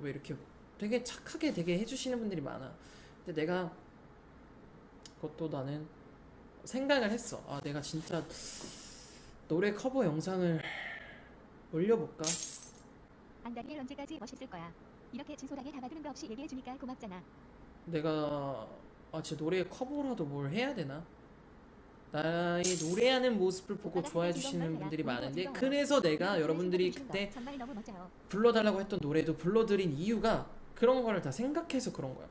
왜 이렇게 되게 착하게 되게 해주시는 분들이 많아. 근데 내가 그것도 나는 생각을 했어. 아, 내가 진짜 노래 커버 영상을 올려볼까? 안다리엘 언제까지 멋있을 거야. 이렇게 진솔하게 담아두는 거 없이 얘기해주니까 고맙잖아. 내가 아, 진짜 노래 커버라도 뭘 해야 되나? 나의 노래하는 모습을 보고 좋아해 주시는 분들이 많은데 그래서 내가 여러분들이 그때. 불러달라고 했던 노래도 불러드린 이유가 그런 거를 다 생각해서 그런 거야.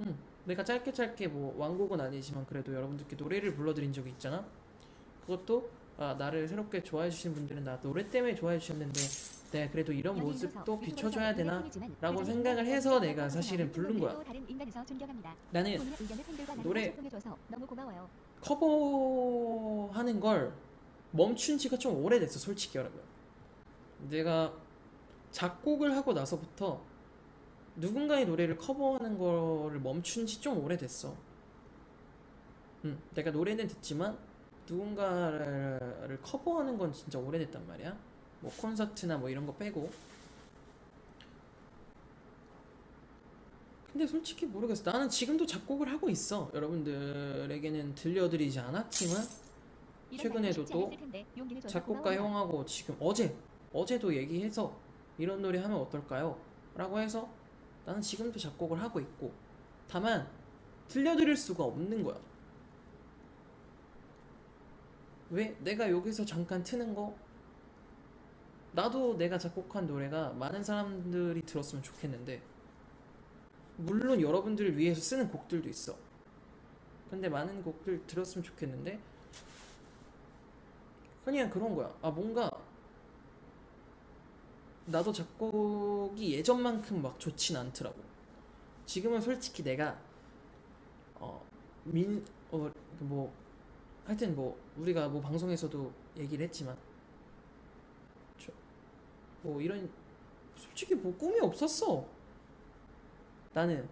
응. 내가 짧게 짧게 뭐 완곡은 아니지만 그래도 여러분들께 노래를 불러드린 적이 있잖아. 그것도 아, 나를 새롭게 좋아해 주시는 분들은 나 노래 때문에 좋아해 주셨는데 내가 그래도 이런 모습도 비춰줘야 되나? 라고 생각을 해서 내가 사실은 부른 거야. 나는 노래- 커버하는 걸 멈춘 지가 좀 오래됐어, 솔직히 여러분. 내가 작곡을 하고 나서부터 누군가의 노래를 커버하는 거를 멈춘 지 좀 오래됐어. 음, 내가 노래는 듣지만 누군가를 커버하는 건 진짜 오래됐단 말이야. 뭐 콘서트나 뭐 이런 거 빼고. 근데 솔직히 모르겠어. 나는 지금도 작곡을 하고 있어. 여러분들에게는 들려드리지 않았지만 최근에도 또 작곡가. 형하고 지금 어제 어제도 얘기해서 이런 노래 하면 어떨까요? 라고 해서 나는 지금도 작곡을 하고 있고 다만 들려드릴 수가 없는 거야. 왜? 내가 여기서 잠깐 트는 거 나도 내가 작곡한 노래가 많은 사람들이 들었으면 좋겠는데 물론 여러분들을 위해서 쓰는 곡들도 있어. 근데 많은 곡들 들었으면 좋겠는데 그냥 그런 거야. 아 뭔가 나도 작곡이 예전만큼 막 좋진 않더라고. 지금은 솔직히 내가 어민어뭐 하여튼 뭐 우리가 뭐 방송에서도 얘기를 했지만 저, 뭐 이런 솔직히 뭐 꿈이 없었어. 나는